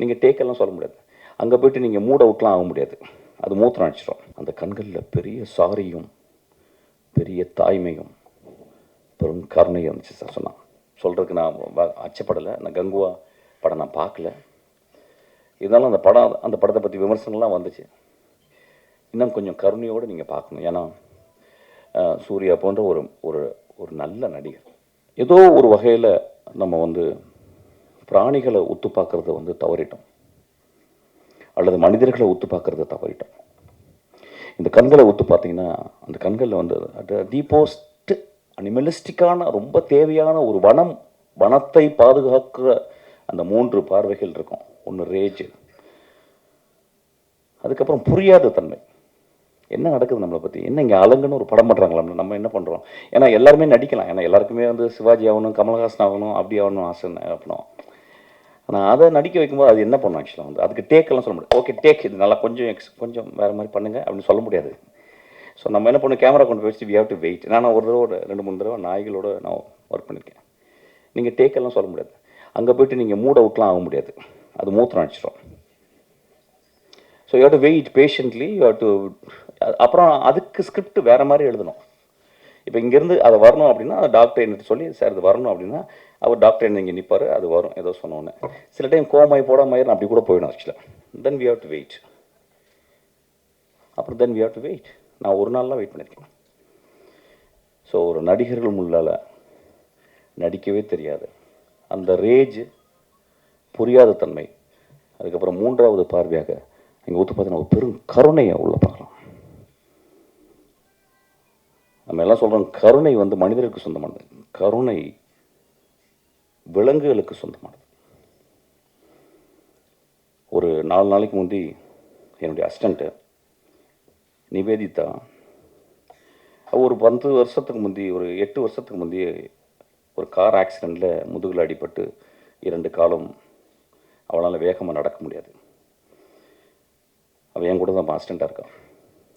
நீங்கள் டேக்கெல்லாம் சொல்ல முடியாது. அங்கே போயிட்டு நீங்கள் மூட் அவுட்லாம் ஆக முடியாது. அது மூத்திரம் அடிச்சிடும் அந்த கண்களில் பெரிய சாரியும் பெரிய தாய்மையும் பெரும் கருணையும் இருந்துச்சு சார் சொன்னான் சொல்கிறதுக்கு நான் அச்சப்படலை. நான் கங்குவா படம் நான் பார்க்கல. இருந்தாலும் அந்த படம் அந்த படத்தை பற்றி விமர்சனம்லாம் வந்துச்சு. இன்னும் கொஞ்சம் கருணையோடு நீங்கள் பார்க்கணும். ஏன்னா சூர்யா போன்ற ஒரு ஒரு ஒரு நல்ல நடிகர். ஏதோ ஒரு வகையில் நம்ம வந்து பிராணிகளை ஒத்து பார்க்குறத வந்து தவறிட்டோம். அல்லது மனிதர்களை ஒத்து பார்க்குறத தவறிட்டோம். இந்த கண்களை ஒத்து பார்த்தீங்கன்னா அந்த கண்களில் வந்து டீபோஸ்ட் அனிமலிஸ்டிக்கான ரொம்ப தேவையான ஒரு வனம் வனத்தை பாதுகாக்கிற அந்த மூன்று பார்வைகள் இருக்கும். ஒன்று ரேஜ் அதுக்கப்புறம் புரியாத தன்மை. என்ன நடக்குது நம்மளை பற்றி என்ன இங்கே அலங்குன்னு ஒரு படம் பண்ணுறாங்களா நம்ம என்ன பண்ணுறோம் ஏன்னா எல்லாருமே நடிக்கலாம். ஏன்னா எல்லாருக்குமே வந்து சிவாஜி ஆகணும் கமல்ஹாசன் ஆகணும் அப்படி ஆகணும் ஆசை அப்படின்னா. ஆனால் அதை நடிக்க வைக்கும்போது அது என்ன பண்ணும் ஆக்சுவலாக வந்து? அதுக்கு டேக்கெல்லாம் சொல்ல முடியாது. ஓகே டேக் இது நல்லா கொஞ்சம் எக்ஸ் கொஞ்சம் வேறு மாதிரி பண்ணுங்கள் அப்படின்னு சொல்ல முடியாது. ஸோ நம்ம என்ன பண்ணணும் கேமரா கொண்டு வச்சு வி ஹவ் டு வெயிட் நான் ஒரு தடவை ஒரு ரெண்டு மூணு தடவை நாய்களோட நான் ஒர்க் பண்ணியிருக்கேன் நீங்கள் டேக்கெல்லாம் சொல்ல முடியாது. அங்கே போயிட்டு நீங்கள் மூட் அவுட்லாம் ஆக முடியாது. அது மூத்திரம் அடிச்சிடும் so you to wait patiently you to அப்புறம் அதுக்கு ஸ்கிரிப்ட் வேறு மாதிரி எழுதணும். இப்போ இங்கேருந்து அதை வரணும் அப்படின்னா டாக்டர் என்ன சொல்லி சார் இது வரணும் அப்படின்னா அவர் டாக்டர் என்ன இங்கே நிற்பார் அது வரும் ஏதோ சொன்னோன்னே சில டைம் கோமாய் போடாமயிரும் அப்படி கூட போயிடும் ஆக்சுவலாக then we have to wait அப்புறம் then we have to wait நான் ஒரு நாள்லாம் வெயிட் பண்ணியிருக்கேன் ஸோ ஒரு நடிகர்கள் முள்ளால் நடிக்கவே தெரியாது. அந்த ரேஜ் புரியாத தன்மை. அதுக்கப்புறம் மூன்றாவது பார்வையாக இங்கே ஒத்து பார்த்தீங்கன்னா ஒரு பெரும் கருணையை உள்ள பார்க்கலாம். நம்ம எல்லாம் சொல்கிறோம் கருணை வந்து மனிதருக்கு சொந்தமானது. கருணை விலங்குகளுக்கு சொந்தமானது. ஒரு நாலு நாளைக்கு முந்தி என்னுடைய அசிஸ்டண்ட்டு நிவேதிதா அவ ஒரு பத்து வருஷத்துக்கு முந்தி ஒரு எட்டு வருஷத்துக்கு முந்தி ஒரு கார் ஆக்சிடெண்ட்டில் முதுகில் அடிபட்டு இரண்டு காலம் அவளால் வேகமாக நடக்க முடியாது. அவள் என் கூட தான் அசிஸ்டண்ட்டாக இருக்கான்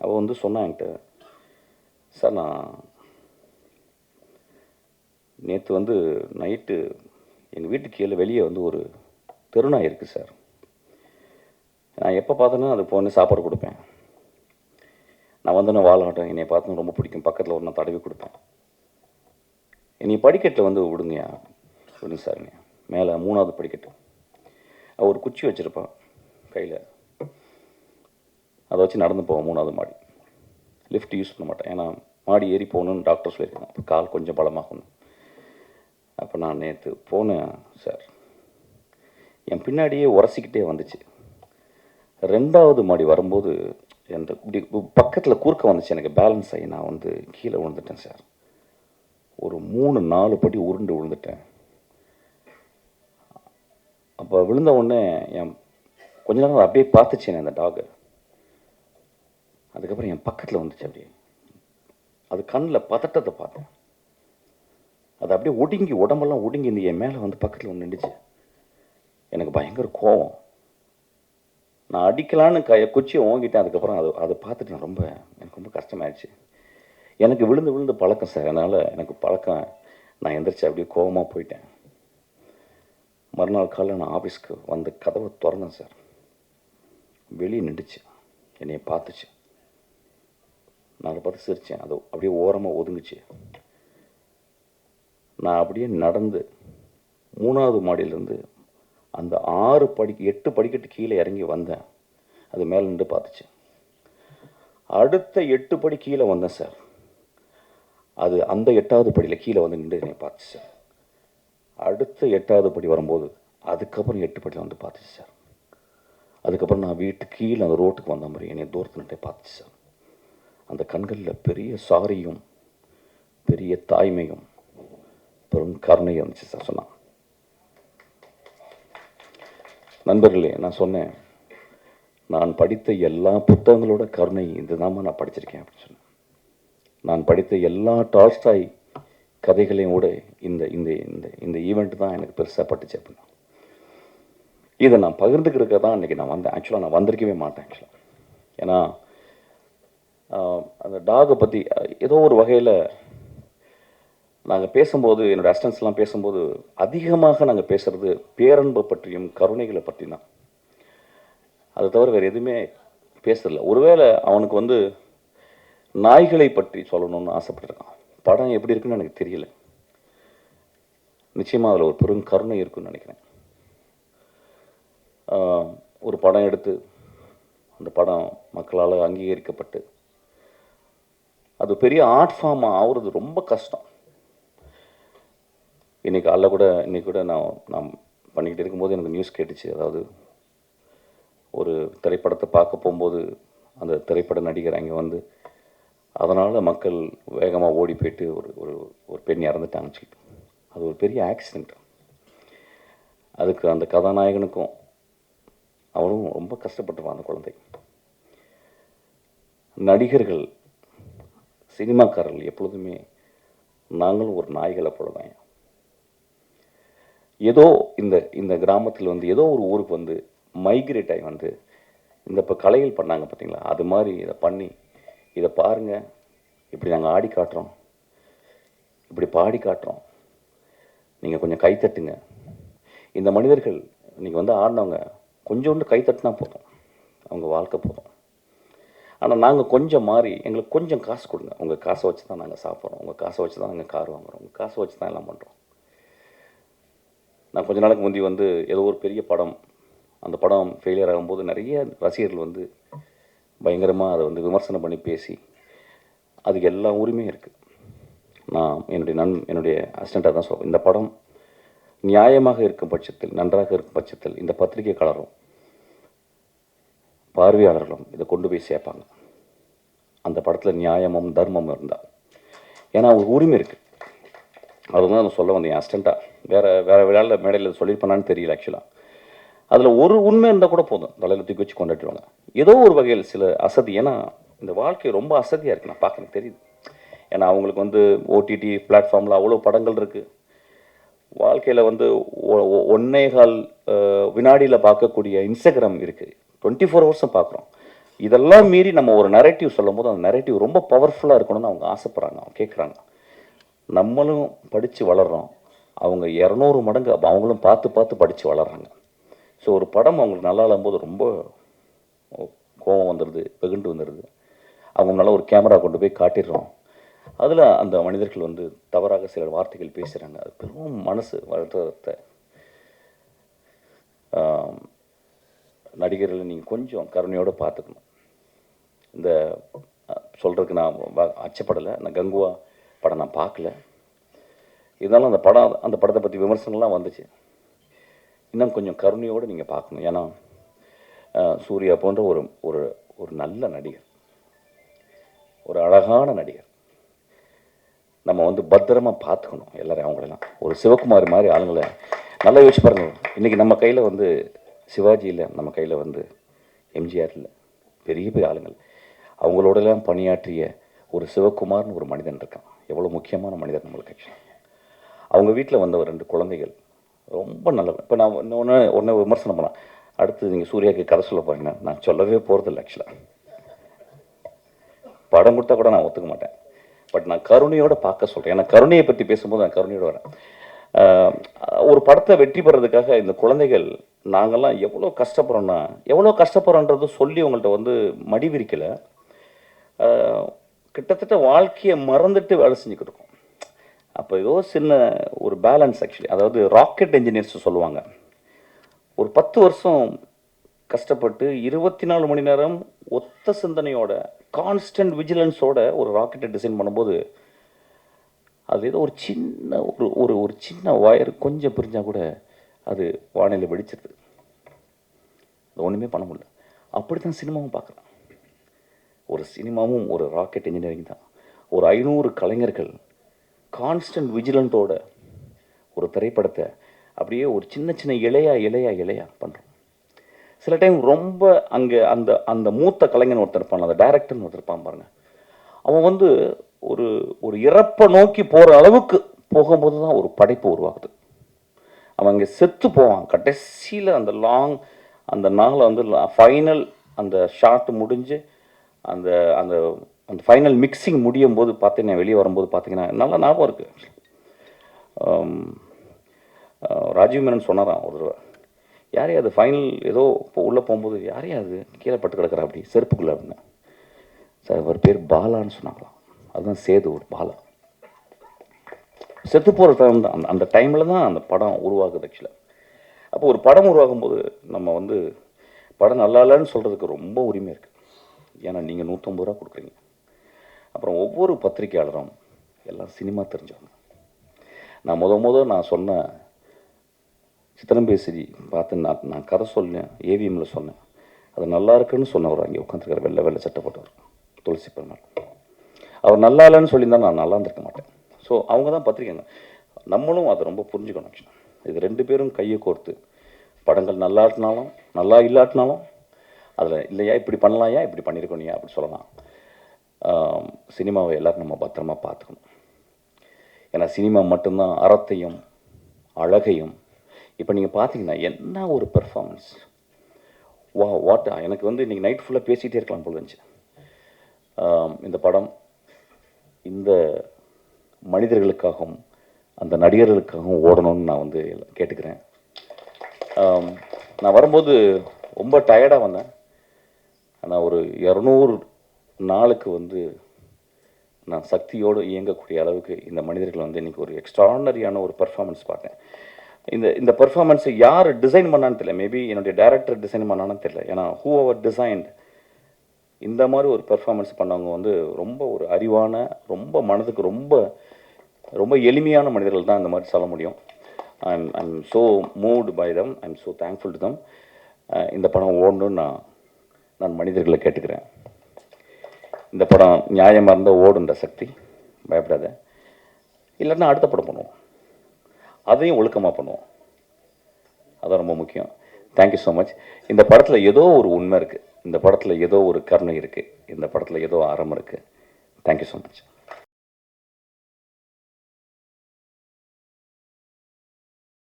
அவள் வந்து சொன்னா என்கிட்ட சார் நான் நேற்று வந்து நைட்டு எங்கள் வீட்டுக்கு கீழே வெளியே வந்து ஒரு தெருநாய் இருக்குது சார். நான் எப்போ பார்த்தேன்னா அது போன சாப்பாடு கொடுப்பேன். நான் வந்து நான் வாழாட்டம் என்னை பார்த்து ரொம்ப பிடிக்கும். பக்கத்தில் ஒரு நான் தடவி கொடுப்பேன். என்னை படிக்கட்டில் வந்து விடுங்கயா விடுங்க சார் மேலே மூணாவது படிக்கட்டு. ஒரு குச்சி வச்சுருப்பான் கையில். அதை வச்சு நடந்து போவோம் மூணாவது மாடி. லிஃப்ட் யூஸ் பண்ண மாட்டேன். ஏன்னா மாடி ஏறி போகணுன்னு டாக்டர் சொல்லியிருக்காங்க. அப்போ கால் கொஞ்சம் பலமாகணும் அப்போ நான் நேற்று போனேன் சார் என் பின்னாடியே உரசிக்கிட்டே வந்துச்சு. ரெண்டாவது மாடி வரும்போது என் இப்படி பக்கத்தில் குறுக்க வந்துச்சு. எனக்கு பேலன்ஸ் ஆகி நான் வந்து கீழே விழுந்துட்டேன் சார் ஒரு மூணு நாலு படி உருண்டு விழுந்துட்டேன். அப்போ விழுந்த உடனே என் கொஞ்ச நேரம் அப்படியே பார்த்துச்சு அந்த டாகு அதுக்கப்புறம் என் பக்கத்தில் வந்துச்சு அப்படியே. அது கண்ணில் பதட்டத்தை பார்த்தேன். அது அப்படியே ஒடுங்கி உடம்பெல்லாம் ஒடுங்கி இந்த என் மேலே வந்து பக்கத்தில் ஒன்று நின்றுச்சு எனக்கு பயங்கர கோவம். நான் அடிக்கலான்னு க குச்சியை ஓங்கிட்டேன். அதுக்கப்புறம் அது அதை பார்த்துட்டு நான் ரொம்ப எனக்கு ரொம்ப கஷ்டமாயிடுச்சு. எனக்கு விழுந்து விழுந்து பழக்கம் சார். அதனால் எனக்கு பழக்கம் நான் எந்திரிச்சு அப்படியே கோவமாக போயிட்டேன். மறுநாள் காலையில் நான் ஆஃபீஸ்க்கு வந்து கதவை திறந்தேன் சார். வெளியே நின்றுச்சு என்னையை பார்த்துச்சு. நான் அதை பார்த்து சிரித்தேன் அது அப்படியே ஓரமாக ஒதுங்குச்சு. நான் அப்படியே நடந்து மூணாவது மாடியிலேருந்து அந்த ஆறு படி எட்டு படிக்கட்டு கீழே இறங்கி வந்தேன். அது மேலே நின்று பார்த்துச்சு. அடுத்த எட்டு படி கீழே வந்தேன் சார். அது அந்த எட்டாவது படியில் கீழே வந்து நின்று என்னை பார்த்துச்சு சார். அடுத்த எட்டாவது படி வரும்போது அதுக்கப்புறம் எட்டு படியில் வந்து பார்த்துச்சு சார். அதுக்கப்புறம் நான் வீட்டு கீழே அந்த ரோட்டுக்கு வந்த மாதிரி என்னை தூரத்தில் பார்த்துச்சு சார். அந்த கண்களில் பெரிய சாரியும் பெரிய தாய்மையும் பெரும் கருணையும் இருந்துச்சு சார் சொன்னான் நண்பர்களே நான் சொன்னேன் நான் படித்த எல்லா புத்தகங்களோட கருணை இதுதாம்மா நான் படிச்சிருக்கேன் அப்படின்னு சொன்னேன். நான் படித்த எல்லா டால்ஸ்டாய் கதைகளையும் கூட இந்த இந்த இந்த இந்த ஈவெண்ட் தான் எனக்கு பெருசாக பட்டுச்சு அப்படின்னா. இதை நான் பகிர்ந்துக்கிறதுக்கு தான் இன்றைக்கி நான் வந்தேன். ஆக்சுவலாக நான் வந்திருக்கவே மாட்டேன் ஆக்சுவலாக ஏன்னா அந்த டாகை பற்றி ஏதோ ஒரு வகையில் நாங்கள் பேசும்போது என்னோடய அஸ்டன்ஸ்லாம் பேசும்போது அதிகமாக நாங்கள் பேசுகிறது பேரன்பை பற்றியும் கருணைகளை பற்றி தான். அதை தவிர வேறு எதுவுமே பேசுறதில்ல. ஒருவேளை அவனுக்கு வந்து நாய்களை பற்றி சொல்லணும்னு ஆசைப்பட்டிருக்கான். படம் எப்படி இருக்குன்னு எனக்கு தெரியல. நிச்சயமாக அதில் ஒரு பெரும் கருணை இருக்குன்னு நினைக்கிறேன். ஒரு படம் எடுத்து அந்த படம் மக்களால் அங்கீகரிக்கப்பட்டு அது பெரிய ஆர்ட் ஃபார்ம் ஆகுறது ரொம்ப கஷ்டம். இன்னைக்கு அல்ல கூட இன்றைக்கி கூட நான் நான் பண்ணிக்கிட்டு இருக்கும்போது எனக்கு நியூஸ் கேட்டுச்சு. அதாவது ஒரு திரைப்படத்தை பார்க்க போகும்போது அந்த திரைப்பட நடிகர் அங்கே வந்து அதனால் மக்கள் வேகமாக ஓடி போயிட்டு ஒரு ஒரு ஒரு பெண் இறந்துட்டாங்கன்னு சொல்லிட்டு. அது ஒரு பெரிய ஆக்சிடெண்ட் அதுக்கு அந்த கதாநாயகனுக்கும் அவனும் ரொம்ப கஷ்டப்பட்டுருவான் அந்த குழந்தை. நடிகர்கள் சினிமாக்காரர்கள் எப்பொழுதுமே நாங்களும் ஒரு நாய்களை போலதான். ஏதோ இந்த இந்த கிராமத்தில் வந்து ஏதோ ஒரு ஊருக்கு வந்து மைக்ரேட் ஆகி வந்து இந்த இப்போ கலைகள் பண்ணாங்க பார்த்தீங்களா அது மாதிரி இதை பண்ணி இதை பாருங்க. இப்படி நாங்கள் ஆடி காட்டுறோம். இப்படி பாடி காட்டுறோம். நீங்கள் கொஞ்சம் கைத்தட்டுங்க இந்த மனிதர்கள் இன்னைக்கு வந்து ஆடினவங்க கொஞ்சோண்டு கை தட்டினா போதும். அவங்க வாழ்க்கை போதும். ஆனால் நாங்கள் கொஞ்சம் மாறி எங்களுக்கு கொஞ்சம் காசு கொடுங்க. உங்கள் காசை வச்சு தான் நாங்கள் சாப்பிட்றோம். உங்கள் காசை வச்சு தான் நாங்கள் கார் வாங்குறோம். உங்கள் காசை வச்சு தான் எல்லாம் பண்ணுறோம் நான் கொஞ்ச நாளுக்கு முந்தி வந்து ஏதோ ஒரு பெரிய படம் அந்த படம் ஃபெயிலியர் ஆகும்போது நிறைய ரசிகர்கள் வந்து பயங்கரமாக அதை வந்து விமர்சனம் பண்ணி பேசி அதுக்கு எல்லா உரிமையும் இருக்குது நான் என்னுடைய நன் என்னுடைய அசிஸ்டண்ட்டாக தான் சொல்லுவேன் இந்த படம் நியாயமாக இருக்கும் பட்சத்தில் நன்றாக இருக்கும் பட்சத்தில் இந்த பத்திரிகைக்காரரும் பார்வையாளர்களும் இதை கொண்டு போய் சேர்ப்பாங்க. அந்த படத்தில் நியாயமும் தர்மமும் இருந்தால் ஏன்னா அவங்க உரிமை இருக்குது அதுதான் நான் சொல்ல வந்தேன் அசிஸ்டண்ட்டாக வேறு வேறு விழாவில் மேடையில் சொல்லியிருப்பேனான்னு தெரியல ஆக்சுவலாக அதில் ஒரு உண்மை இருந்தால் கூட போதும். தலையில் தூக்கி வச்சு கொண்டாட்டுவாங்க ஏதோ ஒரு வகையில் சில அசதி ஏன்னா இந்த வாழ்க்கை ரொம்ப அசதியாக இருக்குது நான் பார்க்குறேன் தெரியுது. ஏன்னா அவங்களுக்கு வந்து ஓடிடி பிளாட்ஃபார்மில் அவ்வளோ படங்கள் இருக்குது வாழ்க்கையில் வந்து ஒன்னேகால் வினாடியில் பார்க்கக்கூடிய இன்ஸ்டாகிராம் இருக்குது டுவெண்ட்டி ஃபோர் ஹவர்ஸும் பார்க்குறோம். இதெல்லாம் மீறி நம்ம ஒரு நரேட்டிவ் சொல்லும் போது அந்த நரேட்டிவ் ரொம்ப பவர்ஃபுல்லாக இருக்கணும்னு அவங்க ஆசைப்பட்றாங்க அவங்க கேட்குறாங்க நம்மளும் படித்து வளர்கிறோம் அவங்க இரநூறு மடங்கு அவங்களும் பார்த்து பார்த்து படித்து வளர்கிறாங்க ஸோ ஒரு படம் அவங்களுக்கு நல்லா இல்லாம்போது ரொம்ப கோபம் வந்துடுது வெகுண்டு வந்துடுது அவங்க நல்லா ஒரு கேமரா கொண்டு போய் காட்டிடுறோம். அதில் அந்த மனிதர்கள் வந்து தவறாக சில வார்த்தைகள் பேசுகிறாங்க அது பெரும் மனசு வருத்தத்தை நடிகர்களை நீங்கள் கொஞ்சம் கருணையோடு பார்த்துக்கணும். இந்த சொல்கிறதுக்கு நான் அச்சப்படலை. நான் கங்குவா படம் நான் பார்க்கல. இருந்தாலும் அந்த படம் அந்த படத்தை பற்றி விமர்சனம்லாம் வந்துச்சு. இன்னும் கொஞ்சம் கருணையோடு நீங்கள் பார்க்கணும். ஏன்னா சூர்யா போன்ற ஒரு ஒரு ஒரு நல்ல நடிகர். ஒரு அழகான நடிகர். நம்ம வந்து பத்திரமா பார்த்துக்கணும் எல்லோரையும் அவங்களெல்லாம். ஒரு சிவகுமார் மாதிரி ஆளுங்களை நல்லா யோசிச்சு பாருங்க. இன்னைக்கு நம்ம கையில் வந்து சிவாஜி இல்லை நம்ம கையில் வந்து எம்ஜிஆர் இல்லை பெரிய பெரிய ஆளுங்கள். அவங்களோடலாம் பணியாற்றிய ஒரு சிவகுமார்னு ஒரு மனிதன் இருக்கான். எவ்வளோ முக்கியமான மனிதர் நம்மளுக்கு அவங்க வீட்டில் வந்த ஒரு ரெண்டு குழந்தைகள். ரொம்ப நல்லவன் இப்போ நான் ஒன்று ஒன்று விமர்சனம் பண்ணேன் அடுத்து நீங்கள் சூர்யாவுக்கு கதை சொல்ல போறீங்கன்னா நான் சொல்லவே போகிறதில்ல ஆக்சுவலாக படம் கொடுத்தா கூட நான் ஒத்துக்க மாட்டேன். பட் நான் கருணையோட பார்க்க சொல்கிறேன் ஏன்னா கருணையை பற்றி பேசும்போது நான் கருணையோட வரேன். ஒரு படத்தை வெற்றி பெறதுக்காக இந்த குழந்தைகள் நாங்கள்லாம் எவ்வளோ கஷ்டப்படுறோன்னா எவ்வளோ கஷ்டப்படுறோன்றது சொல்லி உங்கள்கிட்ட வந்து மடி விரிக்கலை. கிட்டத்தட்ட வாழ்க்கையை மறந்துட்டு வேலை செஞ்சுக்கிட்டு இருக்கோம். அப்போ ஏதோ சின்ன ஒரு பேலன்ஸ் ஆக்சுவலி அதாவது ராக்கெட் இன்ஜினியர்ஸ் சொல்லுவாங்க. ஒரு பத்து வருஷம் கஷ்டப்பட்டு இருபத்தி நாலு மணி நேரம் ஒத்த சிந்தனையோட கான்ஸ்டன்ட் விஜிலன்ஸோட ஒரு ராக்கெட்டை டிசைன் பண்ணும்போது அது ஏதோ ஒரு சின்ன ஒரு ஒரு ஒரு சின்ன வயர் கொஞ்சம் பிரிஞ்சால் கூட அது வானிலை வெடிச்சிருது. அது ஒன்றுமே பண்ண முடியல. அப்படி தான் சினிமாவும் பார்க்குறேன் ஒரு சினிமாவும் ஒரு ராக்கெட் இன்ஜினியரிங் தான். ஒரு ஐநூறு கலைஞர்கள் கான்ஸ்டன்ட் விஜிலண்ட்டோட ஒரு திரைப்படத்தை அப்படியே ஒரு சின்ன சின்ன இலையா இலையா இலையா பண்ணுறோம் சில டைம் ரொம்ப அங்கே அந்த அந்த மூத்த கலைஞன் ஒருத்தர் இருப்பான் அந்த டைரக்டர்னு ஒருத்தர் இருப்பான் பாருங்க. அவன் வந்து ஒரு ஒரு இறப்பை நோக்கி போகிற அளவுக்கு போகும்போது தான் ஒரு படைப்பு உருவாகுது. அவன் அங்கே செத்து போவான். கடைசியில் அந்த லாங் அந்த நாளை வந்து ஃபைனல் அந்த ஷாட் முடிஞ்சு அந்த அந்த அந்த ஃபைனல் மிக்சிங் முடியும் போது பார்த்தீங்கன்னா வெளியே வரும்போது பார்த்தீங்கன்னா நல்லா ஞாபகம் இருக்குது ராஜீவ் மேனன் சொன்னாராம் ஒரு தடவை யாரையா அது ஃபைனல் ஏதோ இப்போ உள்ளே போகும்போது யாரையா அது கீழே பட்டு கிடக்கிறா அப்படி செருப்புக்குள்ள அப்படின்னு. சார் அவர் பேர் பாலான்னு சொன்னாங்களாம். அதுதான் சேது ஒரு பாலா செத்து போகிற டைம் தான். அந்த அந்த டைமில் தான் அந்த படம் உருவாகுது ஆக்சுவலாக அப்போ ஒரு படம் உருவாகும் போது நம்ம வந்து படம் நல்லா இல்லைன்னு சொல்கிறதுக்கு ரொம்ப உரிமை இருக்குது ஏன்னா நீங்கள் நூற்றம்பது ரூபா கொடுக்குறீங்க. அப்புறம் ஒவ்வொரு பத்திரிக்கையாளரும் எல்லாம் சினிமா தெரிஞ்சவங்க. நான் முத முத நான் சொன்ன சித்திரம்பேசி பார்த்து நான் நான் கதை சொன்னேன் ஏவிஎம்மில் சொன்னேன். அது நல்லா இருக்குன்னு சொன்னவர் அங்கே உட்காந்துருக்கார் வெள்ளை வெள்ளை சட்டப்பட்டவர் துளசி பெருமாள். அவர் நல்லா இல்லைன்னு சொல்லியிருந்தா நான் நல்லா இருந்திருக்க மாட்டேன். ஸோ அவங்க தான் பத்திரிக்கைங்க நம்மளும் அதை ரொம்ப புரிஞ்சுக்கணும். இது ரெண்டு பேரும் கையை கோர்த்து படங்கள் நல்லா இல்லாட்டினாலும் நல்லா இல்லாட்டினாலும் அதில் இல்லையா இப்படி பண்ணலாம்யா இப்படி பண்ணியிருக்கோனியா அப்படி சொல்லலாம். சினிமாவை எல்லோரும் நம்ம பத்திரமா பார்த்துக்கணும். ஏன்னா சினிமா மட்டும்தான் அறத்தையும் அழகையும் இப்போ நீங்கள் பார்த்தீங்கன்னா என்ன ஒரு பெர்ஃபார்மன்ஸ் வா வாட் எனக்கு வந்து இன்றைக்கி நைட் ஃபுல்லாக பேசிகிட்டே இருக்கலாம் போல இருந்துச்சு. இந்த படம் இந்த மனிதர்களுக்காகவும் அந்த நடிகர்களுக்காகவும் ஓடணும்னு நான் வந்து கேட்டுக்கிறேன். நான் வரும்போது ரொம்ப டயர்டாக வந்தேன். ஆனால் ஒரு இரநூறு நாளுக்கு வந்து நான் சக்தியோடு இயங்கக்கூடிய அளவுக்கு இந்த மனிதர்கள் வந்து இன்றைக்கி ஒரு எக்ஸ்ட்ரானரியான ஒரு பர்ஃபார்மன்ஸ் பார்த்தேன். இந்த இந்த பர்ஃபார்மன்ஸை யார் டிசைன் பண்ணான்னு தெரியல. மேபி என்னுடைய டேரக்டர் டிசைன் பண்ணான்னு தெரியல. ஏன்னா ஹூ அவர் டிசைன்ட் இந்த மாதிரி ஒரு பெர்ஃபார்மன்ஸ் பண்ணவங்க வந்து ரொம்ப ஒரு அறிவான ரொம்ப மனதுக்கு ரொம்ப ரொம்ப எளிமையான மனிதர்கள் தான் இந்த மாதிரி சொல்ல முடியும். I'm I'm so moved by them I'm so thankful to them இந்த படம் ஓடணும்னு நான் நான் மனிதர்களை கேட்டுக்கிறேன். இந்த படம் நியாயமாக இருந்தால் ஓடுன்ற சக்தி. பயப்படாத. இல்லைன்னா அடுத்த படம் பண்ணுவோம். அதையும் ஒழுக்கமாக பண்ணுவோம். அதான் ரொம்ப முக்கியம். தேங்க்யூ ஸோ மச் இந்த படத்தில் ஏதோ ஒரு உண்மை இருக்குது இந்த படத்தில் ஏதோ ஒரு கருணை இருக்குது இந்த படத்தில் ஏதோ அறம் இருக்குது தேங்க்யூ ஸோ மச்